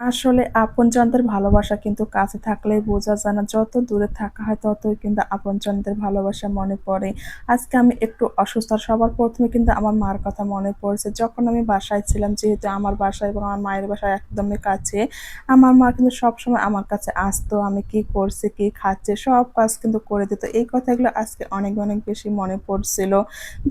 আসলে আপনজনদের ভালোবাসা কিন্তু কাছে থাকলেই বোঝা যায় না। যত দূরে থাকা হয়, ততই কিন্তু আপনজনদের ভালোবাসা মনে পড়ে। আজকে আমি একটু অসুস্থ সবার প্রথমে কিন্তু আমার মার কথা মনে পড়ছে। যখন আমি বাসায় ছিলাম, যেহেতু আমার বাসা এবং আমার মায়ের বাসা একদমই কাছে, আমার মা কিন্তু সবসময় আমার কাছে আসতো, আমি কি করছি, কি খাচ্ছে, সব কাজ কিন্তু করে দিত। এই কথাগুলো আজকে অনেক অনেক বেশি মনে পড়ছিল।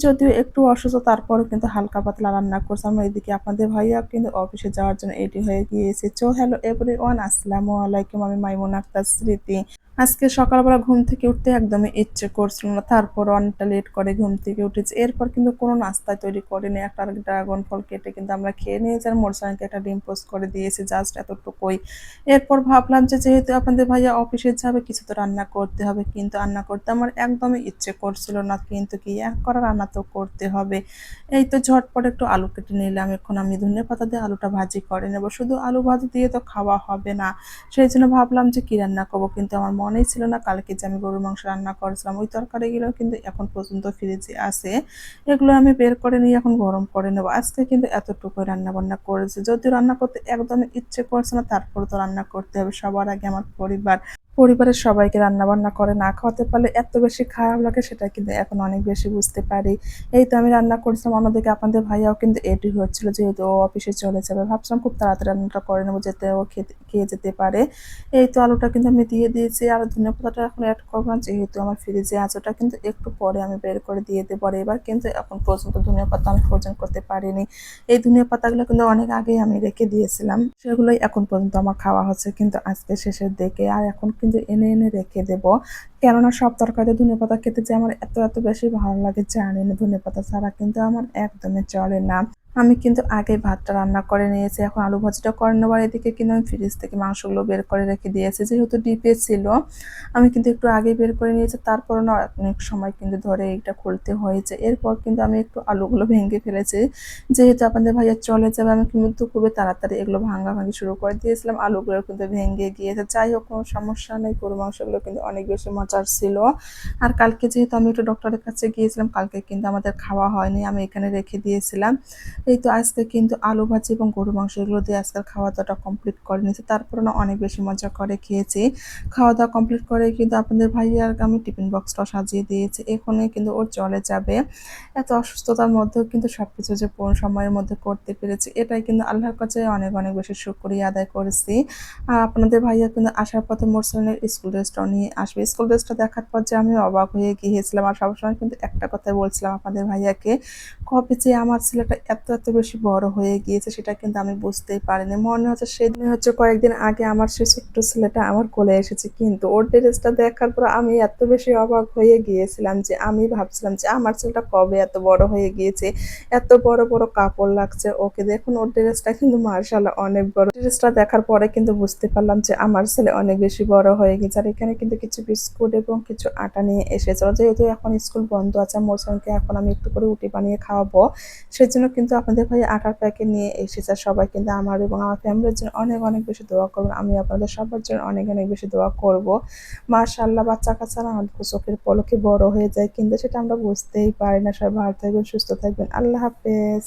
যদিও একটু অসুস্থ, তারপরেও কিন্তু হালকা পাতলা রান্না করছে। করছিলাম এদিকে আপনাদের ভাইয়া কিন্তু অফিসে যাওয়ার জন্য এটি হয়ে গিয়েছে। সো হ্যালো এভরি ওয়ান আসসালামু আলাইকুম, আমি মাইমুন আক্তার স্মৃতি। আজকে সকালবেলা ঘুম থেকে উঠতে একদমই ইচ্ছে করছিল না, তারপর অনেকটা লেট করে ঘুম থেকে উঠেছি। এরপর কিন্তু কোনো নাস্তা তৈরি করিনি, একটা ড্রাগন ফল কেটে কিন্তু আমরা খেয়ে নিয়েছি আর মোরসানকে একটা ডিম পোস্ট করে দিয়েছি জাস্ট এতটুকুই। এরপর ভাবলাম যে যেহেতু আপনাদের ভাইয়া অফিসে যাবে, কিছু তো রান্না করতে হবে, কিন্তু রান্না করতে আমার একদমই ইচ্ছে করছিল না, কিন্তু কি এক করা রান্না তো করতে হবে। এই তো ঝটপট একটু আলু কেটে নিলাম, এখন আমি ধনে পাতা দিয়ে আলুটা ভাজি করে নেব। শুধু আলু ভাজি দিয়ে তো খাওয়া হবে না। সেই জন্য ভাবলাম যে কি রান্না করব? কিন্তু আমার মনেই ছিল না কালকে যে আমি গরুর মাংস রান্না করেছিলাম। ওই তরকারিগুলো কিন্তু এখন পর্যন্ত ফ্রিজে আছে। এগুলো আমি বের করে নিয়ে এখন গরম করে নেব। আজকে কিন্তু এতটুকু রান্না বান্না করেছি। যদিও রান্না করতে একদমই ইচ্ছে করছে না, তারপর তো রান্না করতে হবে। সবার আগে আমার পরিবার পরিবারের সবাইকে রান্না বান্না করে না খাওয়াতে পারলে এত বেশি খারাপ লাগে, সেটা কিন্তু এখন অনেক বেশি বুঝতে পারি। এই তো আমি রান্না করছিলাম, অন্যদিকে আপনাদের ভাইয়াও কিন্তু এটি হচ্ছিল যেহেতু ও অফিসে চলে যাবে। ভাবছিলাম খুব তাড়াতাড়ি রান্নাটা করে নেব, যেতে ও খেতে, খেয়ে যেতে পারে। এই তো আলুটা কিন্তু আমি দিয়ে দিয়েছি, আর ধনে পাতাটা এখন অ্যাড করব না যেহেতু আমার ফ্রিজে আছে, ওটা কিন্তু একটু পরে আমি বের করে দিয়ে দেবো। পারি এবার কিন্তু এখন পর্যন্ত ধনিয়া পাতা আমি ফোরজন করতে পারিনি। এই ধনিয়া পাতাগুলো কিন্তু অনেক আগেই আমি রেখে দিয়েছিলাম, সেগুলোই এখন পর্যন্ত আমার খাওয়া হচ্ছে কিন্তু আজকে শেষের দিকে। আর এখন কিন্তু এনে এনে রেখে দেব। কেননা সব তরকারিতে ধনে পাতা খেতে যে আমার এত এত বেশি ভালো লাগে জানি না ধনে পাতা ছাড়া কিন্তু আমার একদমই চলে না। আমি কিন্তু আগে ভাতটা রান্না করে নিয়েছি। এখন আলু ভাজিটা করে নেওয়ার এদিকে কিন্তু আমি ফ্রিজ থেকে মাংসগুলো বের করে রেখে দিয়েছি। যেহেতু ডিপে ছিল, আমি কিন্তু একটু আগে বের করে নিয়েছি। তারপর না অনেক সময় কিন্তু ধরে এইটা খুলতে হয়েছে। এরপর কিন্তু আমি একটু আলুগুলো ভেঙে ফেলেছি। যেহেতু আপনাদের ভাইয়া চলে যাবে, আমি কিন্তু খুবই তাড়াতাড়ি এগুলো ভাঙা ভাঙি শুরু করে দিয়েছিলাম। আলুগুলো কিন্তু ভেঙে গিয়েছে। যাই হোক, কোনো সমস্যা নেই। গরু মাংসগুলো কিন্তু অনেক বেশি মজার ছিল। আর কালকে যেহেতু আমি একটু ডক্টরের কাছে গিয়েছিলাম, কালকে কিন্তু আমাদের খাওয়া হয়নি। আমি এখানে রেখে দিয়েছিলাম। এই তো আজকে কিন্তু আলু ভাজি এবং গরু মাংস এগুলো দিয়ে আজকাল খাওয়া দাওয়াটা কমপ্লিট করে নিয়েছি। তারপরে না অনেক বেশি মজা করে খেয়েছি। খাওয়া দাওয়া কমপ্লিট করে কিন্তু আপনাদের ভাইয়ার আমি টিফিন বক্সটা সাজিয়ে দিয়েছি। এখানে কিন্তু ওর চলে যাবে। এত অসুস্থতার মধ্যেও কিন্তু সব কিছু যে সময়ের মধ্যে করতে পেরেছি, এটাই কিন্তু আল্লাহর কাছে অনেক অনেক বেশি শুক্রিয়া আদায় করেছি। আর আপনাদের ভাইয়া কিন্তু আসার পথে মোরসালের স্কুল ড্রেসটা নিয়ে আসবে। স্কুল ড্রেসটা দেখার পর যে আমি অবাক হয়ে গিয়েছিলাম। আর সবসময় কিন্তু একটা কথাই বলছিলাম আপনাদের ভাইয়াকে, কবে যে আমার ছেলেটা এত এত বেশি বড় হয়ে গিয়েছে, সেটা কিন্তু আমি বুঝতেই পারিনি। মনে হচ্ছে সেদিন হচ্ছে কয়েকদিন আগে আমার সে ছোট্ট ছেলেটা আমার কোলে এসেছে, কিন্তু ওর ড্রেসটা দেখার পর আমি এত বেশি অবাক হয়ে গিয়েছিলাম যে আমি ভাবছিলাম যে আমার ছেলেটা কবে এত বড় হয়ে গিয়েছে, এত বড় বড় কাপড় লাগছে। ওকে দেখুন, ওর ড্রেসটা কিন্তু মার্শাল অনেক বড়। ড্রেসটা দেখার পরে কিন্তু বুঝতে পারলাম যে আমার ছেলে অনেক বেশি বড় হয়ে গেছে আর এখানে কিন্তু কিছু বিস্কুট এবং কিছু আটা নিয়ে এসেছে। যেহেতু এখন স্কুল বন্ধ আছে মোরসানকে এখন আমি একটু করে উটি বানিয়ে খাওয়াবো, সেজন্য কিন্তু আপনাদের ভাই আটার প্যাকেট নিয়ে এসেছে সবাই কিন্তু আমার এবং আমার ফ্যামিলির জন্য অনেক অনেক বেশি দোয়া করবেন। আমি আপনাদের সবার জন্য অনেক অনেক বেশি দোয়া করব। মার্শাল্লাহ বাচ্চা কাচ্চারা আমাদের চোখের পলকে বড় হয়ে যায় কিন্তু সেটা আমরা বুঝতেই পারি না। সবাই ভালো থাকবেন, সুস্থ থাকবেন। আল্লাহ হাফেজ।